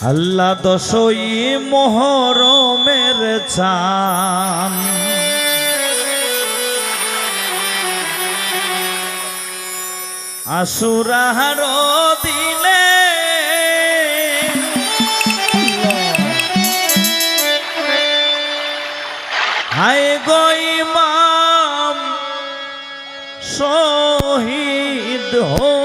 আল্লাহ দশই মোহরমের চান। আসুরাহার দিনে হায় গইমাম শহীদ হইলারনে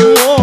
more.